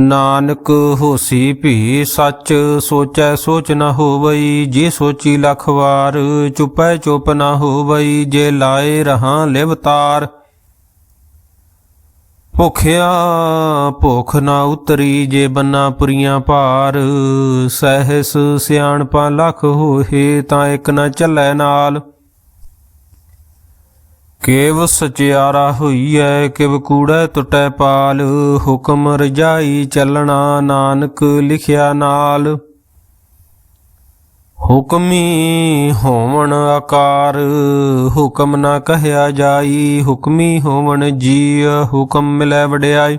ਨਾਨਕ ਹੋਸੀ ਭੀ ਸੱਚ ਸੋਚੈ ਸੋਚ ਨ ਹੋਵਈ, ਜੇ ਸੋਚੀ ਲਖ ਵਾਰ ਚੁਪੈ ਚੁਪ ਨ ਹੋਵਈ, ਜੇ ਲਾਏ ਰਹਾ ਲਿਵਤਾਰ ਭੁਖਿਆ ਭੁਖ ਨਾ ਉਤਰੀ, ਜੇ ਬੰਨਾ ਪੁਰੀਆਂ ਭਾਰ। ਸਹਿਸ ਸਿਆਣਪਾ ਲਖ ਹੋਏ ਤਾਂ ਇੱਕ ਨ ਚੱਲੈ ਨਾਲ। ਕੇਵ ਸਚਿਆਰਾ ਹੋਈਐ, ਕਿਵ ਕੂੜੈ ਟੁਟੈ ਪਾਲ। ਹੁਕਮ ਰਜਾਈ ਚੱਲਣਾ ਨਾਨਕ ਲਿਖਿਆ ਨਾਲ। ਹੁਕਮੀ ਹੋਵਣ ਆਕਾਰ, ਹੁਕਮ ਨਾ ਕਹਿਆ ਜਾਈ। ਹੁਕਮੀ ਹੋਵਣ ਜੀ ਹੁਕਮ ਮਿਲੈ ਵਡਿਆਈ।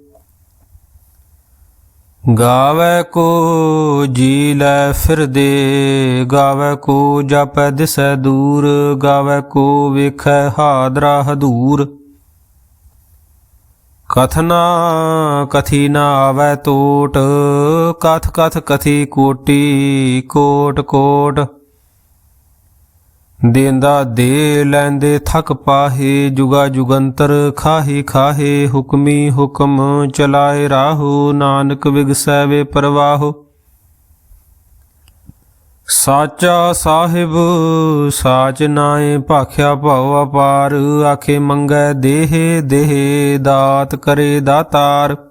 ਗਾਵੇ ਕੋ ਜੀ ਲੈ ਫਿਰਦੇ, ਗਾਵੇ ਕੋ ਜਪੈ ਦਿਸੈ ਦੂਰ, ਗਾਵੇ ਕੋ ਵੇਖੈ ਹਾਦਰਾ ਹਦੂਰ। ਕਥਨਾ ਕਥੀ ਨਾ ਆਵੈ ਟੋਟ ਕਥ ਕਥ ਕਥੀ ਕੋਟੀ ਕੋਟ ਕੋਟ। ਦੇਂਦਾ ਦੇ ਲੈਂਦੇ ਥਕ ਪਾਹੇ, ਜੁਗਾ ਜੁਗੰਤਰ ਖਾਹੀ ਖਾਹੇ, ਹੁਕਮੀ ਹੁਕਮ ਚਲਾਏ ਰਾਹੋ, ਨਾਨਕ ਵਿਗਸੈ ਵੇ ਪਰਵਾਹੋ। ਸਾਚਾ ਸਾਹਿਬ, ਸਾਚ ਨਾਏ ਭਾਖਿਆ ਭਉ ਅਪਾਰ, ਆਖੇ ਮੰਗੈ ਦੇਹ ਦੇਹ, ਦਾਤ ਕਰੇ ਦਾਤਾਰ।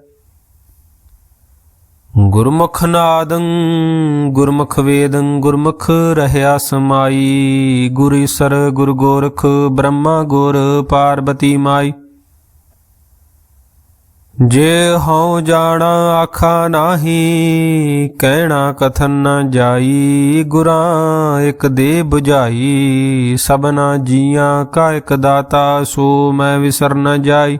ਗੁਰਮੁਖ ਨਾਦੰ, ਗੁਰਮੁਖ ਵੇਦੰ, ਗੁਰਮੁਖ ਰਹਿਆ ਸਮਾਈ। ਗੁਰ ਈਸਰ, ਗੁਰ ਗੋਰਖ, ਬ੍ਰਹਮਾ ਗੁਰ ਪਾਰਬਤੀ ਮਾਈ। ਜੇ ਹਉ ਜਾਣਾ ਆਖਾ ਨਾਹੀ, ਕਹਿਣਾ ਕਥਨ ਨਾ ਜਾਈ। ਗੁਰਾਂ ਇੱਕ ਦੇ 부ਝਾਈ ਸਭਨਾ ਜੀਆਂ ਕਾ ਇੱਕ ਦਾਤਾ, ਸੋ ਮੈਂ ਵਿਸਰ ਨਾ ਜਾਈ।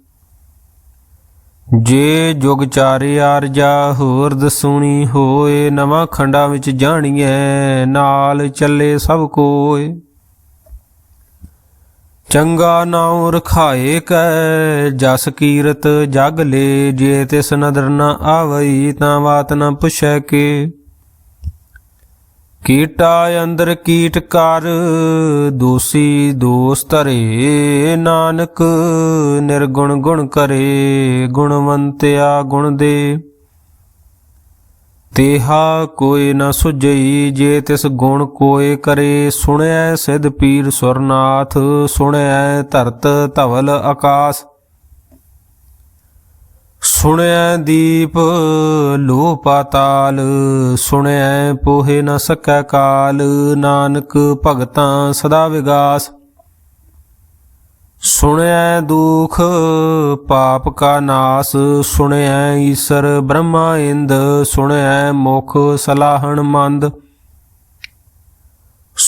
ਜੇ ਜੁਗ ਚਾਰੇ ਆਰਜਾ ਹੋਰ ਦਸੂਣੀ ਹੋਏ, ਨਵਾਂ ਖੰਡਾ ਵਿੱਚ ਜਾਣੀਐ, ਨਾਲ ਚੱਲੇ ਸਭ ਕੋਏ। ਚੰਗਾ ਨਾਉ ਰਖਾਏ ਕੈ, ਜਸ ਕੀਰਤ ਜਗ ਲੈ, ਜੇ ਤਿਸ ਨਦਰ ਨ ਆਵਈ, ਤਾਂ ਬਾਤ ਨ ਪੁੱਛੈ ਕੇ। ਕੀਟਾ ਅੰਦਰ ਕੀਟ ਕਰ, ਦੋਸੀ ਦੋਸ ਧਰੇ ਨਾਨਕ, ਨਿਰਗੁਣ ਗੁਣ ਕਰੇ ਗੁਣਵੰਤਿਆ ਗੁਣ ਦੇ। ਤੇਹਾ ਕੋਈ ਨ ਸੁਝਈ ਜੇ ਤਿਸ ਗੁਣ ਕੋਏ ਕਰੇ ਸੁਣਿਐ ਸਿਧ ਪੀਰ ਸੁਰਨਾਥ ਸੁਣਿਐ ਧਰਤ ਧਵਲ ਆਕਾਸ। ਸੁਣਿਆ ਦੀਪ ਲੋ ਪਾਤਾਲ ਸੁਣਿਐ ਪੋਹੇ ਨ ਸਕੈ ਕਾਲ, ਨਾਨਕ ਭਗਤਾਂ ਸਦਾ ਵਿਗਾਸ। ਸੁਣਿਆ ਦੁਖ ਪਾਪ ਕਾ ਨਾਸ ਸੁਣਿਆ ਈਸ਼ਰ ਬ੍ਰਹਮਾ ਇੰਦ ਸੁਣਿਆ ਮੁਖ ਸਲਾਹਣ ਮੰਦ।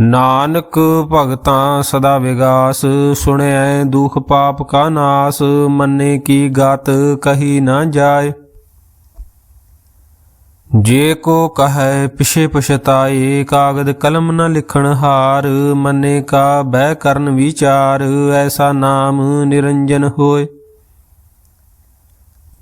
ਨਾਨਕ ਭਗਤਾਂ ਸਦਾ ਵਿਗਾਸ, ਸੁਣਿਐ ਦੁਖ ਪਾਪ ਕਾ ਨਾਸ, ਮੰਨੇ ਕੀ ਗਤ ਕਹੀ ਨਾ ਜਾਏ। ਜੇ ਕੋ ਕਹੈ ਪਿਛੇ ਪਛਤਾਏ, ਕਾਗਦ ਕਲਮ ਨ ਲਿਖਣ ਹਾਰ, ਮੰਨੇ ਕਾ ਬਹਿ ਕਰਨ ਵਿਚਾਰ, ਐਸਾ ਨਾਮ ਨਿਰੰਜਨ ਹੋਏ।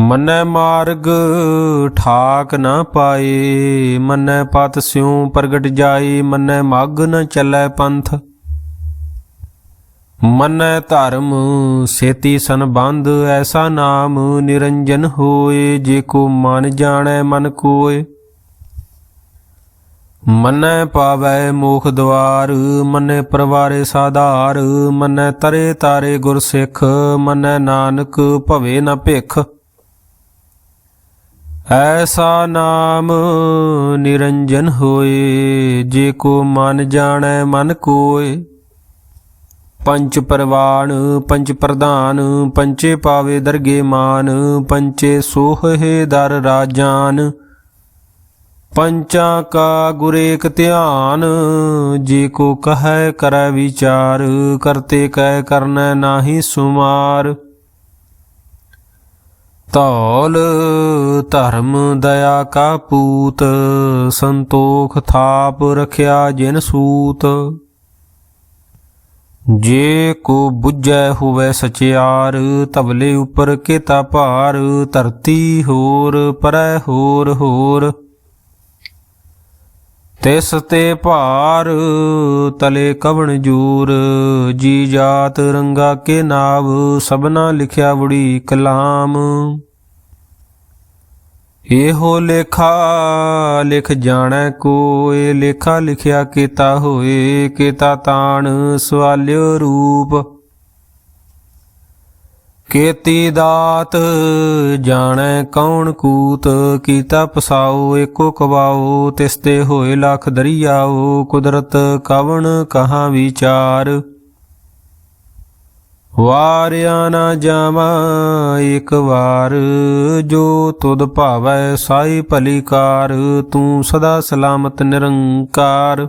ਮੰਨੈ ਮਾਰਗ ਠਾਕ ਨਾ ਪਾਏ, ਮੰਨੈ ਪਤ ਸਿਉ ਪ੍ਰਗਟ ਜਾਏ, ਮਨੈ ਮਗ ਨ ਚੱਲੈ ਪੰਥ। ਮਨੈ ਧਰਮ ਸੇਤੀ ਸੰਬੰਧ, ਐਸਾ ਨਾਮ ਨਿਰੰਜਨ ਹੋਏ, ਜੇ ਕੋ ਮਨ ਜਾਣੈ ਮਨ ਕੋਏ। ਮੰਨੈ ਪਾਵੈ ਮੋਖ ਦਵਾਰ, ਮੰਨੈ ਪਰਵਾਰੇ ਸਾਧਾਰ, ਮੰਨੈ ਤਰੇ ਤਾਰੇ ਗੁਰ ਸਿੱਖ ਮੰਨੈ ਨਾਨਕ ਭਵੇ ਨ ਭਿਖ। ਐਸਾ ਨਾਮ ਨਿਰੰਜਨ ਹੋਏ, ਜੇ ਕੋ ਮਨ ਜਾਣੈ ਮਨ ਕੋਏ। ਪੰਚ ਪਰਵਾਣ, ਪੰਚ ਪ੍ਰਧਾਨ, ਪੰਚੇ ਪਾਵੇ ਦਰਗੇ ਮਾਨ, ਪੰਚੇ ਸੋਹੇ ਦਰ ਰਾਜਾਨ। ਪੰਚਾਂ ਕਾ ਗੁਰੇਕ ਧਿਆਨ, ਜੇ ਕੋ ਕਹੈ ਕਰੈ ਵਿਚਾਰ, ਕਰਤੇ ਕਹਿ ਕਰਨੈ ਨਾਹੀ ਸੁਮਾਰ। ਧੌਲ, ਧਰਮ, ਦਇਆ ਕਾ ਪੂਤ, ਸੰਤੋਖ ਥਾਪ ਰਖਿਆ ਜਿਨ ਸੂਤ। ਜੇ ਕੋ ਬੁੱਝੈ ਹੋਵੇ ਸਚਿਆਰ ਤਬਲੇ ਉਪਰ ਕੇਤਾ ਭਾਰ, ਧਰਤੀ ਹੋਰ ਪਰੈ ਹੋਰ ਹੋਰ। ਤਿਸ ਤੇ ਭਾਰ ਤਲੇ ਕਵਣ ਜੂਰ, ਜੀ ਜਾਤ ਰੰਗਾ ਕੇ ਨਾਵ, ਸਭਨਾ ਲਿਖਿਆ ਬੜੀ ਕਲਾਮ। ਇਹੋ ਲੇਖਾ ਲਿਖ ਜਾਣੈ ਕੋਏ, ਲੇਖਾ ਲਿਖਿਆ ਕੀਤਾ ਹੋਏ, ਕੀਤਾ ਤਾਣ ਸਵਾਲਿਓ ਰੂਪ। ਕੀਤੀ ਦਾਤ, ਜਾਣੈ ਕੌਣ ਕੂਤ, ਕੀਤਾ ਪਸਾਓ ਏਕੋ ਕਵਾਓ ਤਿਸ ਤੇ ਹੋਏ ਲੱਖ ਦਰਿਆਉ, ਕੁਦਰਤ ਕਵਣ ਕਹਾ ਵਿਚਾਰ? ਵਾਰਿਆ ਨਾ ਜਾਵਾਂ ਇੱਕ ਵਾਰ, ਜੋ ਤੁਧ ਭਾਵੈ ਸਾਈ ਭਲੀ ਕਾਰ, ਤੂੰ ਸਦਾ ਸਲਾਮਤ ਨਿਰੰਕਾਰ।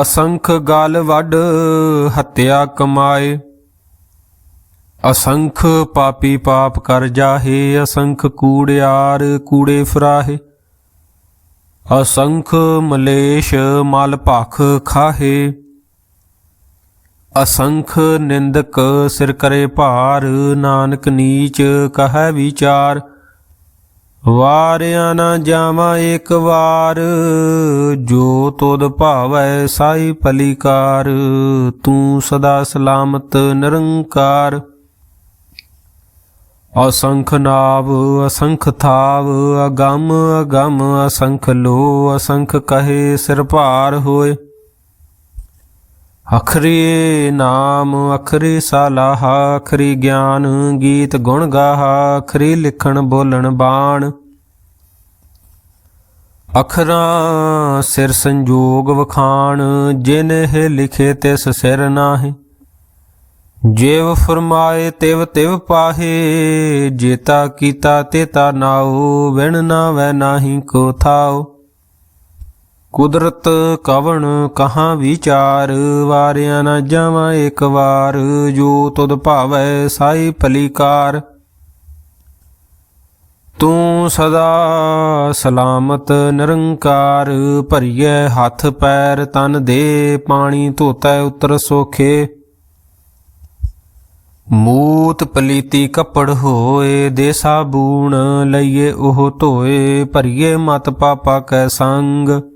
ਅਸੰਖ ਗਲ ਵੱਡ ਹੱਤਿਆ ਕਮਾਏ। ਅਸੰਖ ਪਾਪੀ ਪਾਪ ਕਰ ਜਾਹੇ, ਅਸੰਖ ਕੂੜਿਆਰ ਕੂੜੇ ਫਰਾਹੇ। ਅਸੰਖ ਮਲੇਸ਼ ਮਲ ਭਖ ਖਾਹੇ। ਅਸੰਖ ਨਿੰਦਕ ਸਿਰ ਕਰੇ ਭਾਰ, ਨਾਨਕ ਨੀਚ ਕਹੈ ਵਿਚਾਰ। ਵਾਰਿਆ ਨਾ ਜਾਵਾਂ ਇੱਕ ਵਾਰ, ਜੋ ਤੁਧ ਭਾਵੈ ਸਾਈ ਪਲੀਕਾਰ ਤੂੰ ਸਦਾ ਸਲਾਮਤ ਨਿਰੰਕਾਰ। ਅਸੰਖ ਨਾਵ, ਅਸੰਖ ਥਾਵ, ਅਗੰਮ ਅਗੰਮ ਅਸੰਖ ਲੋ ਅਸੰਖ ਕਹੇ ਸਿਰ ਭਾਰ ਹੋਏ। ਅਖਰੀ ਨਾਮ, ਅਖਰੀ ਸਲਾਹ, ਅਖਰੀ ਗਿਆਨ, ਗੀਤ ਗੁਣ ਗਾਹਾ, ਅਖਰੀ ਲਿਖਣ ਬੋਲਣ ਬਾਣ। ਅਖਰਾਂ ਸਿਰ ਸੰਜੋਗ ਵਖਾਣ, ਜਿਨ ਲਿਖੇ ਤਿਸ ਸਿਰ ਨਾਹੀ। ਜਿਵ ਫਰਮਾਏ ਤਿਵ ਤਿਵ ਪਾਹੇ, ਜੇਤਾ ਕੀਤਾ ਤੇਤਾ ਨਾਉ, ਵਿਣ ਨਾ ਵੈ ਨਾਹੀ ਕੋ ਥਾਉ। ਕੁਦਰਤ ਕਵਣ ਕਹਾਂ ਵਿਚਾਰ, ਵਾਰਿਆ ਨਾ ਜਾਵਾਂ ਇੱਕ ਵਾਰ, ਜੋ ਤੁਧ ਭਾਵੈ ਸਾਈ ਭਲੀਕਾਰ। ਤੂੰ ਸਦਾ ਸਲਾਮਤ ਨਿਰੰਕਾਰ ਭਰੀਏ ਹੱਥ ਪੈਰ ਤਨ ਦੇ, ਪਾਣੀ ਧੋਤੈ ਉਤਰ ਸੋਖੇ। ਮੂਤ ਪਲੀਤੀ ਕੱਪੜ ਹੋਏ ਦੇ ਸਾਬੂਣ ਲਈਏ ਉਹ ਧੋਏ, ਭਰੀਏ ਮਤ ਪਾਪਾ ਕੈ ਸੰਗ।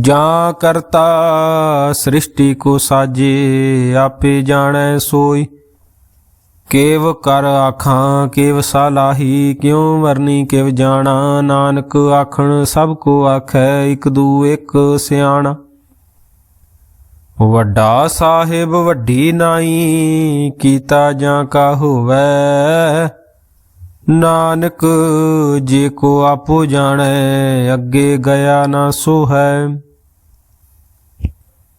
ਜਾਂ ਕਰਤਾ ਸ੍ਰਿਸ਼ਟੀ ਕੋ ਸਾਜੇ, ਆਪੇ ਜਾਣੈ ਸੋਈ। ਕੇਵ ਕਰ ਆਖਾਂ, ਕੇਵ ਸਾਲਾਹੀ, ਕਿਉ ਮਰਨੀ ਕਿਵ ਜਾਣਾ। ਨਾਨਕ ਆਖਣ, ਸਭ ਕੋ ਆਖੈ, ਇਕ ਦੂ ਇਕ ਸਿਆਣਾ। ਵੱਡਾ ਸਾਹਿਬ ਵੱਡੀ ਨਾਈ, ਕੀਤਾ ਜਾਂ ਕਾ ਹੋਵੈ ਨਾਨਕ, ਜੇ ਕੋ ਆਪੋ ਜਾਣੈ, ਅੱਗੇ ਗਿਆ ਨਾ ਸੋ ਹੈ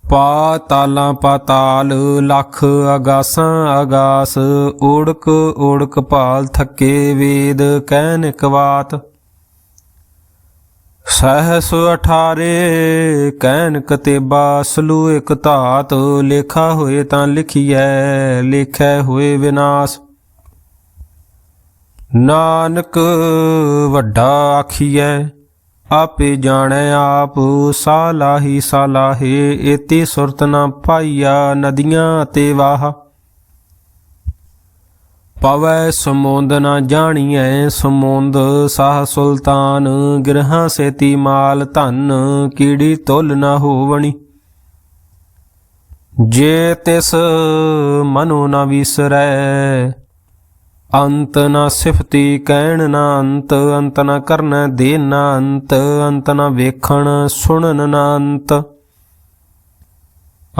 ਪਾਤਾਲਾਂ ਪਾਤਾਲ ਲੱਖ ਅਗਾਸਾਂ ਅਗਾਸ, ਓੜਕ ਓੜਕ ਭਾਲ ਥੱਕੇ ਵੇਦ ਕਹਿਨ ਕਵਾਤ। ਬਾਤ ਸਹਸ ਅਠਾਰੇ ਕਹਿਨ ਕਤੇਬਾ, ਸਲੂ ਇਕ ਧਾਤ, ਲੇਖਾ ਹੋਏ ਤਾਂ ਲਿਖੀਐ, ਲੇਖੈ ਹੋਏ ਵਿਨਾਸ਼। ਨਾਨਕ ਵੱਡਾ ਆਖੀਐ, ਆਪੇ ਜਾਣੈ ਆਪ ਸਾਲਾਹੀ ਸਾਲਾਹੇ, ਏਤੀ ਸੁਰਤ ਨਾ ਪਾਈਆ ਨਦੀਆਂ ਤੇ ਵਾਹ। ਪਵੈ ਸਮੁੰਦ ਨਾ ਜਾਣੀਐ, ਸਮੁੰਦ ਸਾਹ ਸੁਲਤਾਨ, ਗ੍ਰਹਾਂ ਸੇਤੀ ਮਾਲ ਧਨ, ਕੀੜੀ ਤੁਲ ਨਾ ਹੋਵਣੀ। ਜੇ ਤਿਸ ਮਨੋ ਨਾ ਵਿਸਰੈ ਅੰਤ ਨਾ ਸਿਫਤੀ ਕਹਿਣ ਨਾ ਅੰਤ ਅੰਤ ਨਾ ਕਰਨ ਦੇ ਨਾ ਅੰਤ ਅੰਤ ਨਾ ਵੇਖਣ ਸੁਣਨ ਨਾ ਅੰਤ।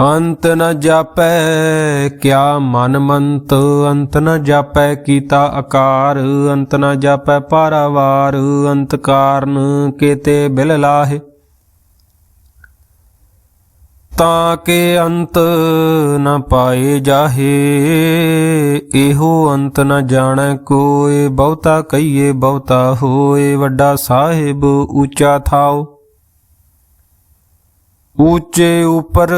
ਅੰਤ ਨ ਜਾਪੈ ਕਿਆ ਮਨ ਮੰਤ, ਅੰਤ ਨ ਜਾਪੈ ਕੀਤਾ ਆਕਾਰ, ਅੰਤ ਨ ਜਾਪੈ ਪਾਰਾਵਾਰ ਅੰਤ ਕਾਰਨ ਕੇਤੇ ਬਿਲ ਲਾਹੇ। ਤਾਂ ਕੇ ਅੰਤ ਨ ਪਾਏ ਜਾਹੇ। ਇਹੋ ਅੰਤ ਨ ਜਾਣੈ ਕੋਏ, ਬਹੁਤਾ ਕਹੀਏ ਬਹੁਤਾ ਹੋਏ। ਵੱਡਾ ਸਾਹਿਬ ਉੱਚਾ ਥਾਓ ਉੱਚੇ ਉਪਰ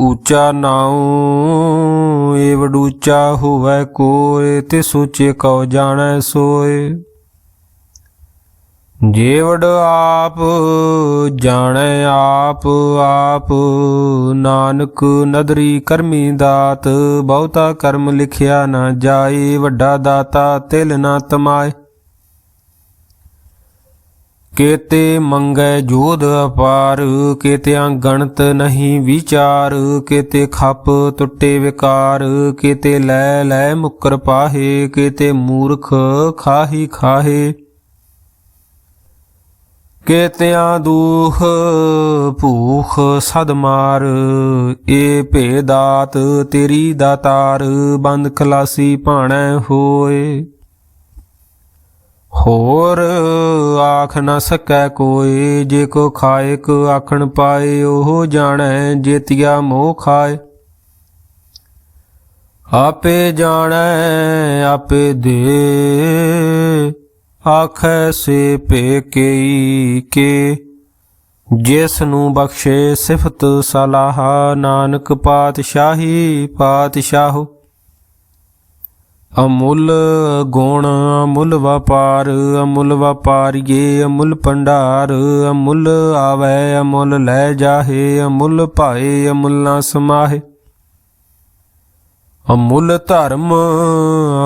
ਉੱਚਾ ਨਾਉ। ਏ ਵਡੂਚਾ ਹੋਵੇ ਕੋਏ, ਤੇ ਸੋਚੇ ਕਉ ਜਾਣੈ ਸੋਏ। ਜੇਵੜ ਆਪ ਜਾਣੈ ਆਪ ਆਪ ਨਾਨਕ ਨਦਰੀ ਕਰਮੀ ਦਾਤ, ਬਹੁਤਾ ਕਰਮ ਲਿਖਿਆ ਨਾ ਜਾਏ, ਵੱਡਾ ਦਾਤਾ ਤਿਲ ਨਾ ਤਮਾਏ। ਕੇਤੇ ਮੰਗੈ ਜੋਧ ਅਪਾਰ, ਕੇਤਿਆਂ ਗਣਤ ਨਹੀਂ ਵਿਚਾਰ, ਕੇਤੇ ਖੱਪ ਟੁੱਟੇ ਵਿਕਾਰ, ਕੇਤੇ ਲੈ ਲੈ ਮੁਕਰ ਪਾਹੇ, ਕੇਤੇ ਮੂਰਖ ਖਾਹੀ ਖਾਹੇ। ਕੇਤਿਆਂ ਦੂਖ ਭੂਖ ਸਦ ਮਾਰ, ਏ ਭੇਦਾਤ ਤੇਰੀ ਦਾਤਾਰ ਬੰਦ ਖਲਾਸੀ ਭਾਣੈ ਹੋਏ। ਹੋਰ ਆਖ ਨ ਸਕੈ ਕੋਈ ਜੇ ਕੋ ਖਾਇਕ ਆਖਣ ਪਾਏ, ਉਹ ਜਾਣੈ ਜੇਤਿਆ ਮੋਹ ਖਾਏ। ਆਪੇ ਜਾਣੈ, ਆਪੇ ਦੇ ਆਖੈ ਸੇ ਭੇ ਕੇਈ ਕੇ ਜਿਸ ਨੂੰ ਬਖਸ਼ੇ ਸਿਫਤ ਸਲਾਹ, ਨਾਨਕ ਪਾਤਸ਼ਾਹੀ ਪਾਤਸ਼ਾਹ। ਅਮੁੱਲ ਗੁਣ ਅਮੁੱਲ ਵਪਾਰ, ਅਮੁੱਲ ਵਪਾਰੀਏ ਅਮੁੱਲ ਭੰਡਾਰ, ਅਮੁੱਲ ਆਵੈ ਅਮੁੱਲ ਲੈ ਜਾਹੇ, ਅਮੁੱਲ ਭਾਏ ਅਮੁੱਲ ਨਾ ਸਮਾਹੇ। ਅਮੁੱਲ ਧਰਮ,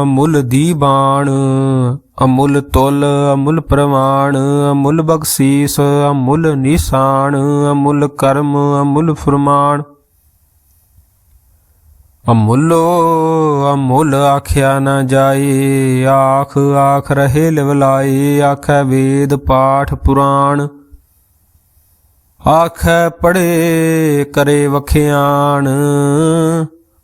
ਅਮੁੱਲ ਦੀਬਾਨ, ਅਮੁੱਲ ਤੁਲ, ਅਮੁੱਲ ਪ੍ਰਮਾਣ ਅਮੁੱਲ ਬਖਸ਼ੀਸ, ਅਮੁੱਲ ਨਿਸ਼ਾਨ, ਅਮੁੱਲ ਕਰਮ, ਅਮੁੱਲ ਫਰਮਾਨ। ਅਮੁੱਲੋ, ਅਮੁੱਲ ਆਖਿਆ ਨਾ ਜਾਏ, ਆਖ ਆਖ ਰਹੇ ਲਿਵਲਾਏ ਆਖੈ ਵੇਦ ਪਾਠ ਪੁਰਾਣ। ਆਖੈ ਪੜੇ ਕਰੇ ਵਖਿਆਣ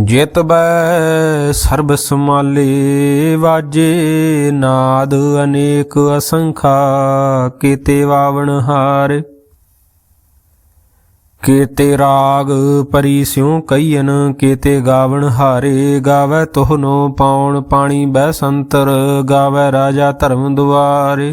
ਜਿਤ ਬੈ ਸਰਬ ਸਮਾਲੇ ਵਾਜੇ ਨਾਦ ਅਨੇਕ ਅਸੰਖਾ ਕੀਤੇ ਵਾਵਣ ਹਾਰ। ਕੀਤੇ ਰਾਗ ਪਰੀ ਸਿਉ ਕਈਨ ਕੀਤੇ ਗਾਵਣ ਹਾਰੇ। ਗਾਵੇ ਤੋਹਨੋ ਪਾਉਣ ਪਾਣੀ ਬੈ ਸੰਤਰ, ਗਾਵੇ ਰਾਜਾ ਧਰਮ ਦੁਆਰੇ।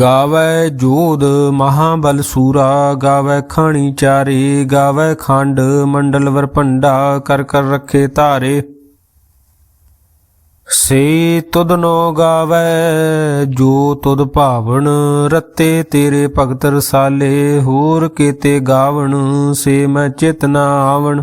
ਗਾਵੇ ਜੋਧ ਮਹਾਬਲ ਸੂਰਾ, ਗਾਵੇ ਖਾਣੀ ਚਾਰੇ, ਗਾਵੇ ਖੰਡ ਮੰਡਲ ਵਰ ਭੰਡਾ, ਕਰ ਕਰ ਰੱਖੇ ਧਾਰੇ। ਸੇ ਤੁਧ ਨੋ ਗਾਵੇ, ਜੋ ਤੁਧ ਭਾਵਨ, ਰਤੇ ਤੇਰੇ ਭਗਤ ਰਸਾਲੇ, ਹੋਰ ਕੀਤੇ ਗਾਵਣ, ਸੇ ਮੈਂ ਚਿਤ ਨਾ ਆਵਣ।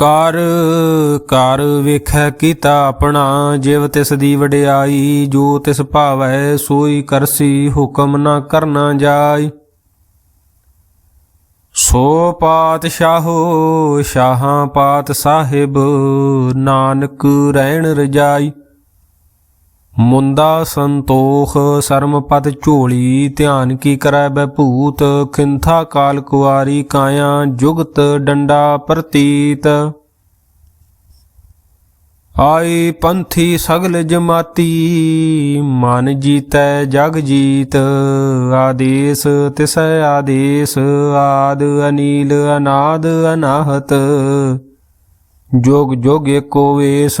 ਕਰ ਕਰ ਵੇਖੈ ਕੀਤਾ ਆਪਣਾ, ਜਿਵ ਤਿਸ ਦੀ ਵਡਿਆਈ, ਜੋ ਤਿਸ ਭਾਵੈ ਸੋਈ ਕਰਸੀ, ਹੁਕਮ ਨਾ ਕਰਨਾ ਜਾਈ। ਸੋ ਪਾਤਸ਼ਾਹੋ, ਸ਼ਾਹਾਂ ਪਾਤ ਸਾਹਿਬ, ਨਾਨਕ ਰਹਿਣ ਰਜਾਈ। ਮੁੰਦਾ ਸੰਤੋਖ ਸਰਮ ਪਦ ਝੋਲੀ, ਧਿਆਨ ਕੀ ਕਰੈ ਬੈ ਭੂਤ ਖਿੰਥਾ ਕਾਲ ਕੁਆਰੀ ਕਾਇਆ, ਜੁਗਤ ਡੰਡਾ ਪ੍ਰਤੀਤ। ਆਈ ਪੰਥੀ ਸਗਲ ਜਮਾਤੀ, ਮਨ ਜੀਤੈ ਜਗ ਜੀਤ। ਆਦੇਸ ਤਿਸੈ ਆਦੇਸ, ਆਦ ਅਨੀਲ ਅਨਾਦ ਅਨਾਹਤ। ਜੋਗ ਜੋਗ ਏਕੋ ਵੇਸ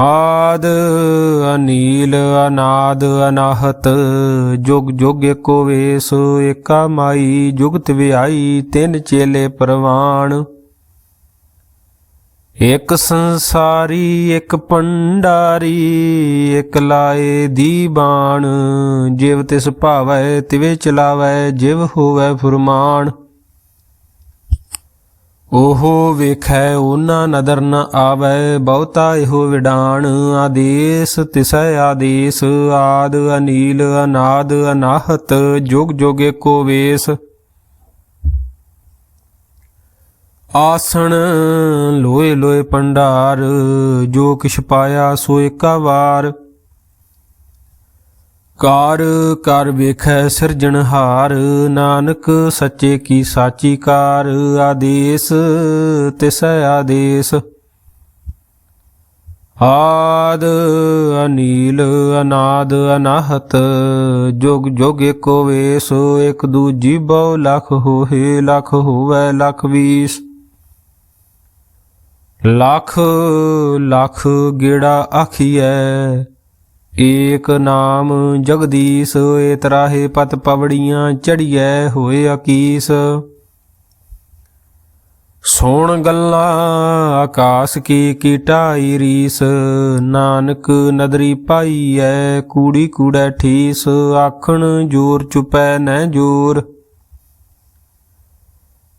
ਆਦ ਅਨੀਲ ਅਨਾਦ ਅਨਾਹਤ, ਜੁਗ ਜੁਗ ਏਕੋ ਵੇਸ, ਏਕਾ ਮਾਈ, ਜੁਗਤ ਵਿਆਈ, ਤਿੰਨ ਚੇਲੇ ਪ੍ਰਵਾਣ। ਇੱਕ ਸੰਸਾਰੀ, ਇੱਕ ਪੰਡਾਰੀ, ਇੱਕ ਲਾਏ ਦੀ ਬਾਣ। ਜਿਵ ਤਿਸ ਭਾਵੈ, ਤਿਵੇ ਚਲਾਵੈ, ਜਿਵ ਹੋਵੈ ਫੁਰਮਾਨ। ਉਹ ਵੇਖੈ ਉਹਨਾਂ ਨਦਰ ਨ ਆਵੈ, ਬਹੁਤਾ ਇਹੋ ਵਿਡਾਣ। ਆਦੇਸ ਤਿਸੈ ਆਦੇਸ, ਆਦ ਅਨੀਲ ਅਨਾਦ ਅਨਾਹਤ, ਜੁਗ ਜੁਗ ਏਕੋ ਵੇਸ। ਆਸਣ ਲੋਏ ਲੋਏ ਪੰਡਾਰ, ਜੋ ਕਿਛ ਪਾਇਆ ਸੋ ਏਕਾ ਵਾਰ। ਕਾਰ ਕਰ ਵੇਖੈ ਸਿਰਜਣਹਾਰ ਨਾਨਕ ਸੱਚੇ ਕੀ ਸਾਚੀ ਕਾਰ, ਆਦੇਸ ਤਿਸੈ ਆਦੇਸ। ਆਦ ਅਨੀਲ, ਅਨਾਦ ਅਨਾਹਤ, ਜੁਗ ਜੁਗ ਏਕੋ ਵੇਸ, ਇਕ ਦੂਜੀ ਬਹੁ ਲਖ ਹੋਏ ਲਖ ਹੋਵੇ ਲਖ ਵੀਸ। ਲਖ ਲਖ ਗੇੜਾ ਆਖੀਐ ਏਕ ਨਾਮ ਜਗਦੀਸ਼ ਏਤਰਾਹੇ ਤਰਾਹੇ ਪਤ ਪਵੜੀਆਂ ਚੜੀਐ ਹੋਏ ਅਕੀਸ। ਸੋਣ ਗੱਲਾਂ ਆਕਾਸ ਕੀ ਕੀਟਾਈ ਰੀਸ, ਨਾਨਕ ਨਦਰੀ ਪਾਈਐ ਕੂੜੀ ਕੂੜੈ ਠੀਸ, ਆਖਣ ਜੋਰ ਚੁਪੈ ਨੈ ਜੋਰ।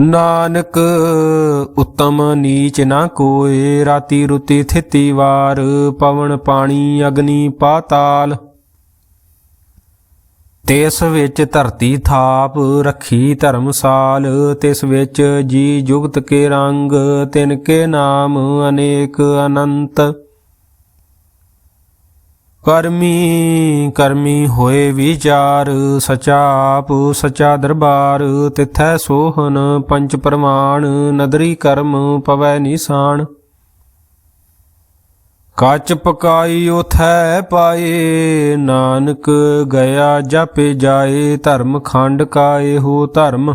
ਨਾਨਕ, ਉਤਮ ਨੀਚ ਨਾ ਕੋਏ, ਰਾਤੀ ਰੁਤੀ ਥਿਤੀ ਵਾਰ, ਪਵਨ ਪਾਣੀ ਅਗਨੀ ਪਾਤਾਲ। ਤਿਸ ਵਿੱਚ ਧਰਤੀ ਥਾਪ, ਰੱਖੀ ਧਰਮਸਾਲ ਤਿਸ ਵਿੱਚ ਜੀ ਜੁਗਤ ਕੇ ਰੰਗ, ਤਿਨ ਕੇ ਨਾਮ ਅਨੇਕ ਅਨੰਤ। ਕਰਮੀ ਕਰਮੀ ਹੋਏ ਵਿਚਾਰ ਸਚਾ ਆਪ ਸਚਾ ਦਰਬਾਰ, ਤਿਥੈ ਸੋਹਨ ਪੰਚ ਪ੍ਰਮਾਣ, ਨਦਰੀ ਕਰਮ ਪਵੈ ਨਿਸ਼ਾਨ। ਕੱਚ ਪਕਾਈ ਉਥੈ ਪਾਏ, ਨਾਨਕ ਗਿਆ ਜਾਪੇ ਜਾਏ, ਧਰਮ ਖੰਡ ਕਾਏ ਹੋ ਧਰਮ।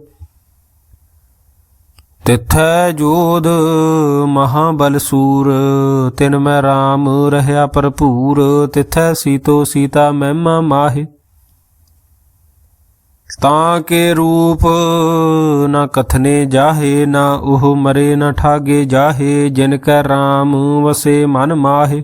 ਤਿਥੈ ਜੋਧ ਮਹਾਬਲ ਸੂਰ, ਤਿਨ ਮੈਂ RAM ਰਹਿਆ ਭਰਪੂਰ, ਤਿਥੈ ਸੀਤੋ ਸੀਤਾ ਮਹਿਮਾ ਮਾਹੇ। ਤਾਂ ਕੇ ਰੂਪ ਨਾ ਕਥਨੇ ਜਾਹੇ, ਨਾ ਉਹ ਮਰੇ ਨਾ ਠਾਗੇ ਜਾਹੇ, ਜਿਨ ਕੈ RAM ਵਸੇ ਮਨ ਮਾਹੇ।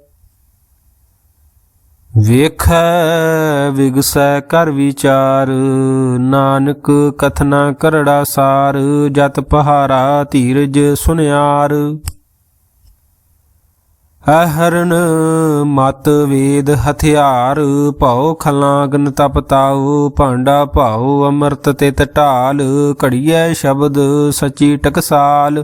ਵੇਖੈ, ਵਿਗਸੈ ਕਰ ਵਿਚਾਰ, ਨਾਨਕ ਕਥਨਾ ਕਰੜਾ ਸਾਰ, ਜਤ ਪਹਾਰਾ ਧੀਰਜ ਸੁਨਿਆਰ। ਅਹਰਨ ਮਤ ਵੇਦ ਹਥਿਆਰ, ਭਉ ਖਲਾਗਨ ਤਪਤਾਉ ਭਾਂਡਾ ਭਾਉ ਅੰਮ੍ਰਿਤ ਤੇ ਢਾਲ, ਘੜੀਐ ਸ਼ਬਦ ਸਚੀ ਟਕਸਾਲ।